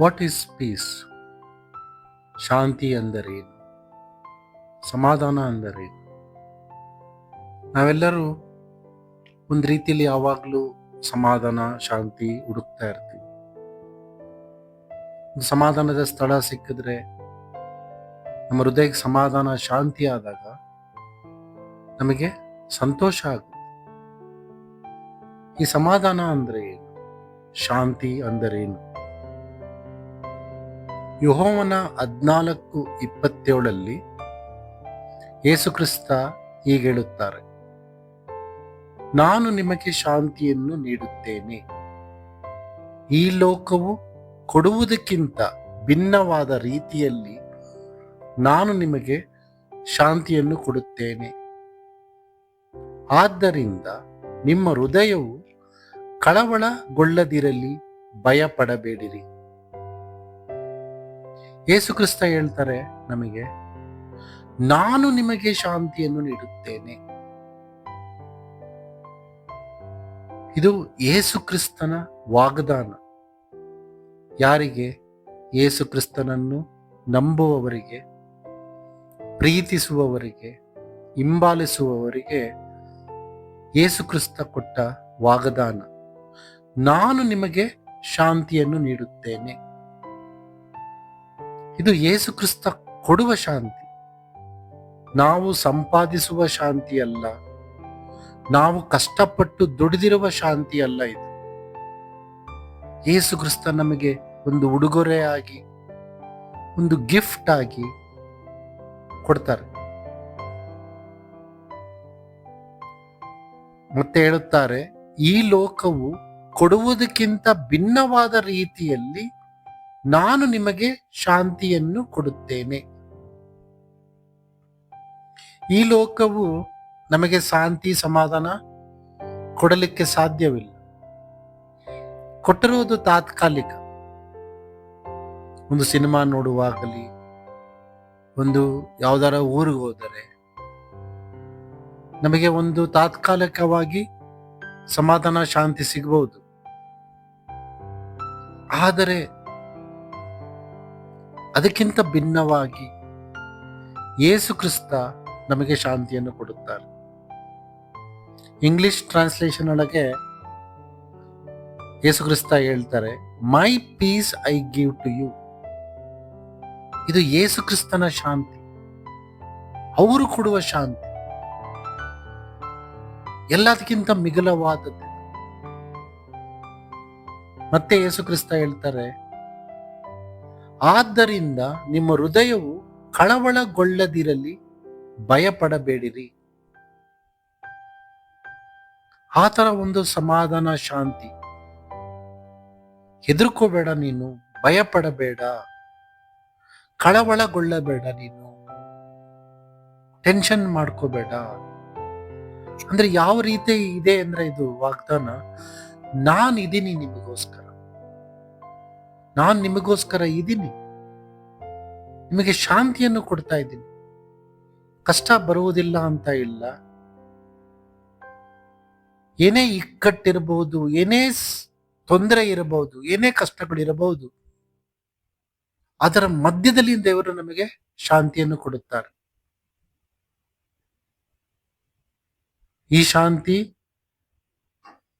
What is piece ಶಾಂತಿ ಅಂದರೇನು ಸಮಾಧಾನ ಅಂದರೇನು ನಾವೆಲ್ಲರೂ ಒಂದು ರೀತಿಯಲ್ಲಿ ಯಾವಾಗಲೂ ಸಮಾಧಾನ, ಶಾಂತಿ ಹುಡುಕ್ತಾ ಇರ್ತೀವಿ. ಸಮಾಧಾನದ ಸ್ಥಳ ಸಿಕ್ಕಿದ್ರೆ ನಮ್ಮ ಹೃದಯಕ್ಕೆ ಸಮಾಧಾನ, ಶಾಂತಿ ಆದಾಗ ನಮಗೆ ಸಂತೋಷ ಆಗುತ್ತೆ. ಈ ಸಮಾಧಾನ ಅಂದರೆ ಏನು? ಶಾಂತಿ ಅಂದರೇನು ಯಹೋವನ ಹದಿನಾಲ್ಕು ಇಪ್ಪತ್ತೇಳಲ್ಲಿ ಯೇಸುಕ್ರಿಸ್ತ ಹೀಗೆ ಹೇಳುತ್ತಾರೆ. ನಾನು ನಿಮಗೆ ಶಾಂತಿಯನ್ನು ನೀಡುತ್ತೇನೆ. ಈ ಲೋಕವು ಕೊಡುವುದಕ್ಕಿಂತ ಭಿನ್ನವಾದ ರೀತಿಯಲ್ಲಿ ನಾನು ನಿಮಗೆ ಶಾಂತಿಯನ್ನು ಕೊಡುತ್ತೇನೆ. ಆದ್ದರಿಂದ ನಿಮ್ಮ ಹೃದಯವು ಕಳವಳಗೊಳ್ಳದಿರಲಿ, ಭಯಪಡಬೇಡಿರಿ. ಯೇಸುಕ್ರಿಸ್ತ ಹೇಳ್ತಾರೆ ನಮಗೆ, ನಾನು ನಿಮಗೆ ಶಾಂತಿಯನ್ನು ನೀಡುತ್ತೇನೆ. ಇದು ಯೇಸು ಕ್ರಿಸ್ತನ ವಾಗ್ದಾನ. ಯಾರಿಗೆ? ಯೇಸು ಕ್ರಿಸ್ತನನ್ನು ನಂಬುವವರಿಗೆ, ಪ್ರೀತಿಸುವವರಿಗೆ, ಹಿಂಬಾಲಿಸುವವರಿಗೆ ಯೇಸು ಕ್ರಿಸ್ತ ಕೊಟ್ಟ ವಾಗ್ದಾನ. ನಾನು ನಿಮಗೆ ಶಾಂತಿಯನ್ನು ನೀಡುತ್ತೇನೆ. ಇದು ಯೇಸು ಕ್ರಿಸ್ತ ಕೊಡುವ ಶಾಂತಿ. ನಾವು ಸಂಪಾದಿಸುವ ಶಾಂತಿ ಅಲ್ಲ ನಾವು ಕಷ್ಟಪಟ್ಟು ದುಡಿದಿರುವ ಶಾಂತಿ ಅಲ್ಲ ಇದು. ಯೇಸು ಕ್ರಿಸ್ತ ನಮಗೆ ಒಂದು ಉಡುಗೊರೆ ಆಗಿ, ಒಂದು ಗಿಫ್ಟ್ ಆಗಿ ಕೊಡ್ತಾರೆ. ಮತ್ತೆ ಹೇಳುತ್ತಾರೆ, ಈ ಲೋಕವು ಕೊಡುವುದಕ್ಕಿಂತ ಭಿನ್ನವಾದ ರೀತಿಯಲ್ಲಿ ನಾನು ನಿಮಗೆ ಶಾಂತಿಯನ್ನು ಕೊಡುತ್ತೇನೆ. ಈ ಲೋಕವು ನಮಗೆ ಶಾಂತಿ, ಸಮಾಧಾನ ಕೊಡಲಿಕ್ಕೆ ಸಾಧ್ಯವಿಲ್ಲ. ಕೊಟ್ಟಿರುವುದು ತಾತ್ಕಾಲಿಕ. ಒಂದು ಸಿನಿಮಾ ನೋಡುವಾಗಲಿ, ಒಂದು ಯಾವ್ದಾರ ಊರಿಗೆ ಹೋದರೆ, ನಮಗೆ ಒಂದು ತಾತ್ಕಾಲಿಕವಾಗಿ ಸಮಾಧಾನ, ಶಾಂತಿ ಸಿಗಬಹುದು. ಆದರೆ ಅದಕ್ಕಿಂತ ಭಿನ್ನವಾಗಿ ಯೇಸು ಕ್ರಿಸ್ತ ನಮಗೆ ಶಾಂತಿಯನ್ನು ಕೊಡುತ್ತಾರೆ. ಇಂಗ್ಲಿಷ್ ಟ್ರಾನ್ಸ್ಲೇಷನ್ ಒಳಗೆ ಯೇಸು ಕ್ರಿಸ್ತ ಹೇಳ್ತಾರೆ my peace I give to you ಇದು ಯೇಸು ಕ್ರಿಸ್ತನ ಶಾಂತಿ. ಅವರು ಕೊಡುವ ಶಾಂತಿ. ಎಲ್ಲದಕ್ಕಿಂತ ಮಿಗಿಲವಾದದ್ದು. ಮತ್ತೆ ಯೇಸು ಕ್ರಿಸ್ತ ಹೇಳ್ತಾರೆ ಆದ್ದರಿಂದ ನಿಮ್ಮ ಹೃದಯವು ಕಳವಳಗೊಳ್ಳದಿರಲಿ, ಭಯಪಡಬೇಡಿರಿ. ಆ ತರ ಒಂದು ಸಮಾಧಾನ, ಶಾಂತಿ. ಹೆದರ್ಕೋಬೇಡ ನೀನು, ಭಯಪಡಬೇಡ. ಕಳವಳಗೊಳ್ಳಬೇಡ ನೀನು. ಟೆನ್ಷನ್ ಮಾಡ್ಕೋಬೇಡ. ಅಂದ್ರೆ ಯಾವ ರೀತಿ ಇದೆ ಅಂದ್ರೆ ಇದು ವಾಗ್ದಾನ? ನಾನಿದ್ದೀನಿ ನಿಮಗೋಸ್ಕರ. ನಾನ್ ನಿಮಗೋಸ್ಕರ ಇದ್ದೀನಿ. ನಿಮಗೆ ಶಾಂತಿಯನ್ನು ಕೊಡ್ತಾ ಇದ್ದೀನಿ. ಕಷ್ಟ ಬರುವುದಿಲ್ಲ ಅಂತ ಇಲ್ಲ. ಏನೇ ಇಕ್ಕಟ್ಟಿರಬಹುದು, ಏನೇ ತೊಂದರೆ ಇರಬಹುದು, ಏನೇ ಕಷ್ಟಗಳಿರಬಹುದು ಅದರ ಮಧ್ಯದಲ್ಲಿ ದೇವರು ನಮಗೆ ಶಾಂತಿಯನ್ನು ಕೊಡುತ್ತಾರೆ. ಈ ಶಾಂತಿ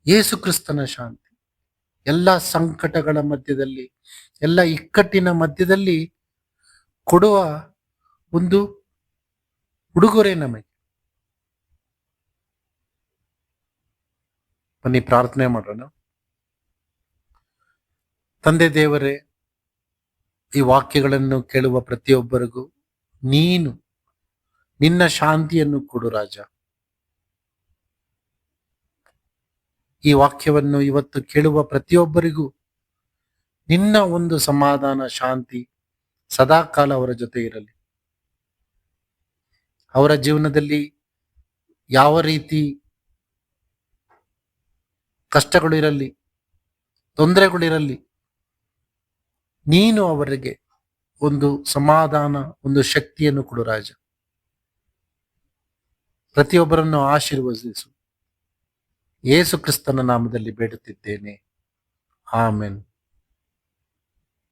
ಯೇಸುಕ್ರಿಸ್ತನ ಶಾಂತಿ. ಎಲ್ಲ ಸಂಕಟಗಳ ಮಧ್ಯದಲ್ಲಿ, ಎಲ್ಲ ಇಕ್ಕಟ್ಟಿನ ಮಧ್ಯದಲ್ಲಿ ಕೊಡುವ ಒಂದು ಉಡುಗೊರೆ ನಮಗೆ. ಬನ್ನಿ ಪ್ರಾರ್ಥನೆ ಮಾಡೋಣ. ತಂದೆ ದೇವರೇ, ಈ ವಾಕ್ಯಗಳನ್ನು ಕೇಳುವ ಪ್ರತಿಯೊಬ್ಬರಿಗೂ ನೀನು ನಿನ್ನ ಶಾಂತಿಯನ್ನು ಕೊಡು ರಾಜ. ಈ ವಾಕ್ಯವನ್ನು ಇವತ್ತು ಕೇಳುವ ಪ್ರತಿಯೊಬ್ಬರಿಗೂ ನಿನ್ನ ಒಂದು ಸಮಾಧಾನ, ಶಾಂತಿ ಸದಾಕಾಲ ಅವರ ಜೊತೆ ಇರಲಿ. ಅವರ ಜೀವನದಲ್ಲಿ ಯಾವ ರೀತಿ ಕಷ್ಟಗಳು ಇರಲಿ ತೊಂದರೆಗಳಿರಲಿ ನೀನು ಅವರಿಗೆ ಒಂದು ಸಮಾಧಾನ, ಒಂದು ಶಕ್ತಿಯನ್ನು ಕೊಡು ರಾಜ. ಪ್ರತಿಯೊಬ್ಬರನ್ನು ಆಶೀರ್ವದಿಸು. ಯೇಸು ಕ್ರಿಸ್ತನ ನಾಮದಲ್ಲಿ ಬೇಡುತ್ತಿದ್ದೇನೆ. ಆಮೆನ್.